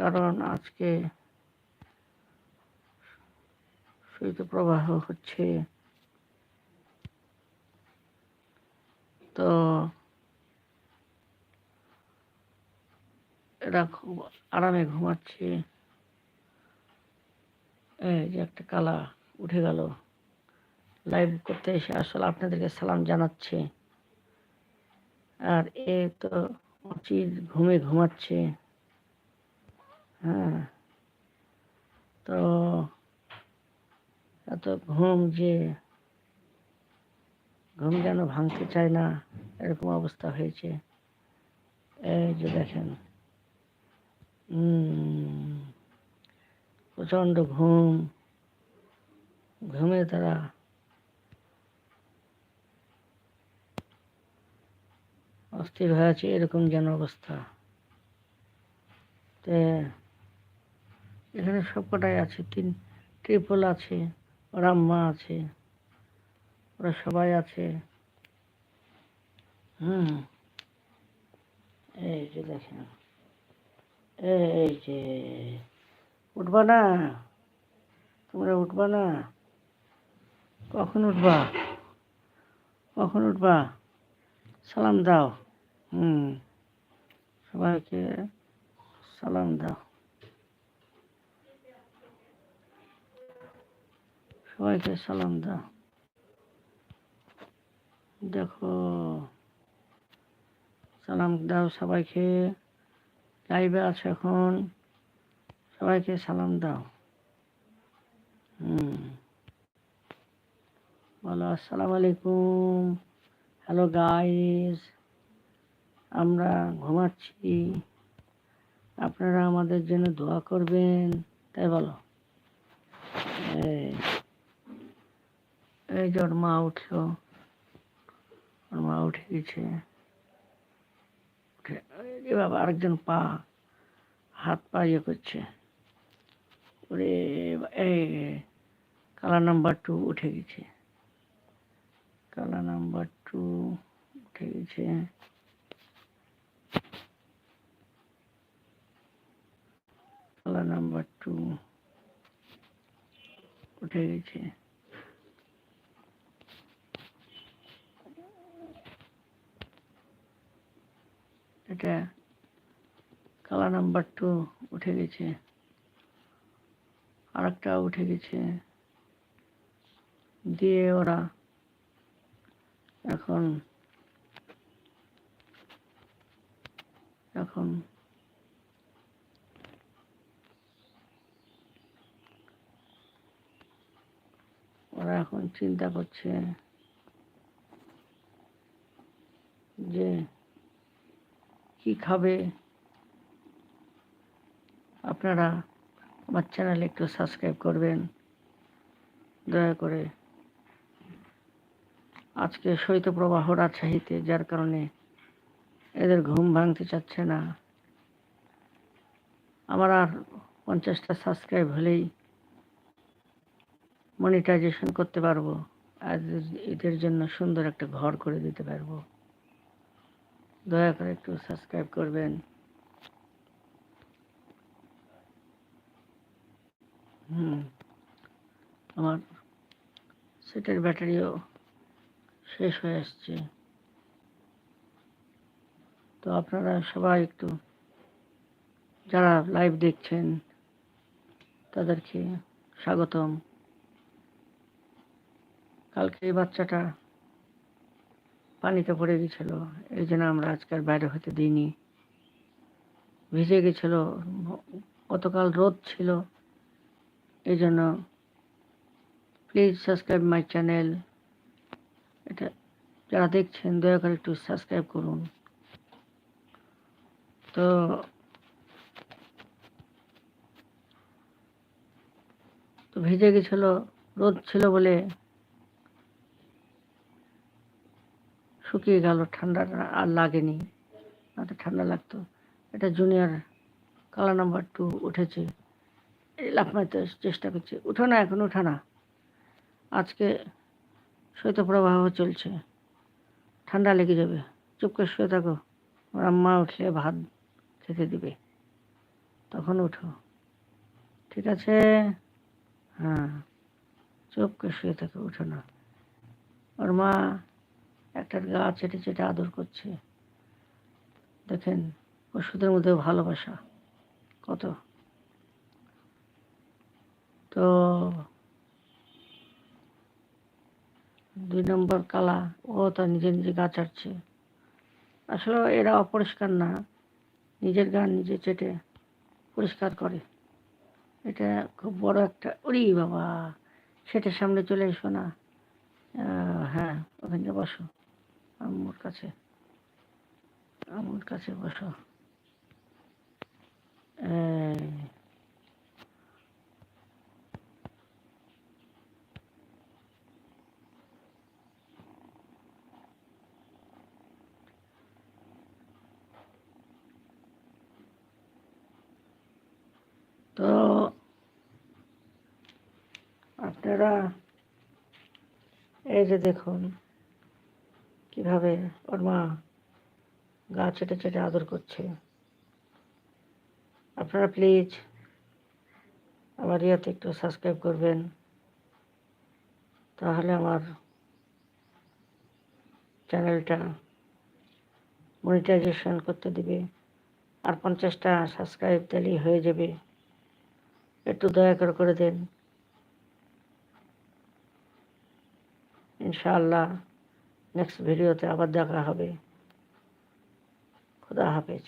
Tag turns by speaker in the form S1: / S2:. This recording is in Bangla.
S1: কারণ আজকে শৈত্যপ্রবাহ হচ্ছে। তো এরা খুব আরামে ঘুমাচ্ছে। এই যে একটা কালা উঠে গেল। লাইভ করতে এসে আসলে আপনাদেরকে সালাম জানাচ্ছে। আর এ তো অচির ঘুমে ঘুমাচ্ছে। হ্যাঁ। তো এত ঘুম যে ঘুম যেন ভাঙতে চায় না, এরকম অবস্থা হয়েছে। এই যে দেখেন। প্রচণ্ড ঘুম। ঘুমে তারা অস্থির হয়ে আছে, এরকম যেন অবস্থা। তে এখানে সবকটাই আছে। তিন ট্রিপল আছে রাম্মা আছে, ওরা সবাই আছে। হুম। এই যে দেখেন। এই যে। উঠবা না? তোমরা উঠবা না? কখন উঠবা? কখন উঠবা? সালাম দাও। হুম। সবাইকে সালাম দাও। সবাইকে সালাম দাও দেখো সালাম দাও সবাইকে লাইভে আছে এখন। সবাইকে সালাম দাও। হুম। বলো, আসসালামু আলাইকুম। হ্যালো গাইস আমরা ঘুমাচ্ছি। আপনারা আমাদের জন্য দোয়া করবেন। তাই বলো। এই যে ওর মা উঠল। ওর মা উঠে গেছে। উঠে বাবা আরেকজন পা, হাত পা ইয়ে করছে। ওরে, এই কালা নাম্বার টু উঠে গেছে। কালা নাম্বার টু উঠে গেছে। কালা নাম্বার টু উঠে গেছে। এটা কালা নাম্বার টু উঠে গেছে। আরেকটা উঠে গেছে। দিয়ে ওরা এখন এখন ওরা এখন চিন্তা করছে যে কি খাবে? আপনারা আমার চ্যানেল একটু সাবস্ক্রাইব করবেন। দয়া করে আজকে শৈত্যপ্রবাহ রাজশাহীতে, যার কারণে এদের ঘুম ভাঙতে চাচ্ছে না। আমার আর পঞ্চাশটা সাবস্ক্রাইব হলেই মনিটাইজেশন করতে পারব। আর এদের জন্য সুন্দর একটা ঘর করে দিতে পারব। দয়া করে একটু সাবস্ক্রাইব করবেন। হুম, আমার সেটের ব্যাটারিও শেষ হয়ে আসছে। তো আপনারা সবাই একটু যারা লাইভ দেখছেন, তাদেরকে স্বাগতম। কালকে এই বাচ্চাটা পানিতে পড়ে গেছিল। এই জন্য আমরা আজকাল বাইরে হতে দিইনি। ভিজে গেছিল। গতকাল রোদ ছিল। এই জন্য প্লিজ সাবস্ক্রাইব মাই চ্যানেল এটা যারা দেখছেন, দয়া করে একটু সাবস্ক্রাইব করুন। তো তো ভিজে গেছিল, রোদ ছিল বলে শুকিয়ে গেল, ঠান্ডা আর লাগেনি। না ঠান্ডা লাগতো। এটা জুনিয়র কালা নাম্বার টু উঠেছে। লাফ মারতে চেষ্টা করছে। উঠো না এখন, উঠো না। আজকে শৈত্যপ্রবাহ চলছে। ঠান্ডা লেগে যাবে। চুপ করে শুয়ে থাকো। আম্মা উঠলে ভাত খেতে দিবে। তখন উঠো। ঠিক আছে? হ্যাঁ। চুপ করে শুয়ে থাকো, উঠো না। ওর মা একটা গা চেটে চেটে আদর করছে। দেখেন, ওষুধের মধ্যে ভালোবাসা। কত? তো দুই নম্বর কালা, ও তার নিজে নিজে গা চাটছে আসলে এরা অপরিষ্কার না। নিজের গান নিজে চেটে পরিষ্কার করে। এটা খুব বড় একটা, ওরে বাবা, সেটার সামনে চলে এসো না। হ্যাঁ ওখানে বসো। আম্মুর কাছে। আম্মুর কাছে বসো। তো আপনারা এই যে দেখুন কীভাবে ওর মা গা চেটে চেটে আদর করছে? আপনারা প্লিজ আমার ইয়াতে একটু সাবস্ক্রাইব করবেন। তাহলে আমার চ্যানেলটা মনিটাইজেশন করতে দিবে। আর পঞ্চাশটা সাবস্ক্রাইব দিলেই হয়ে যাবে। একটু দয়া করে করে দেন। ইনশাআল্লাহ। নেক্সট ভিডিওতে আবার দেখা হবে। খুদা হাফেজ।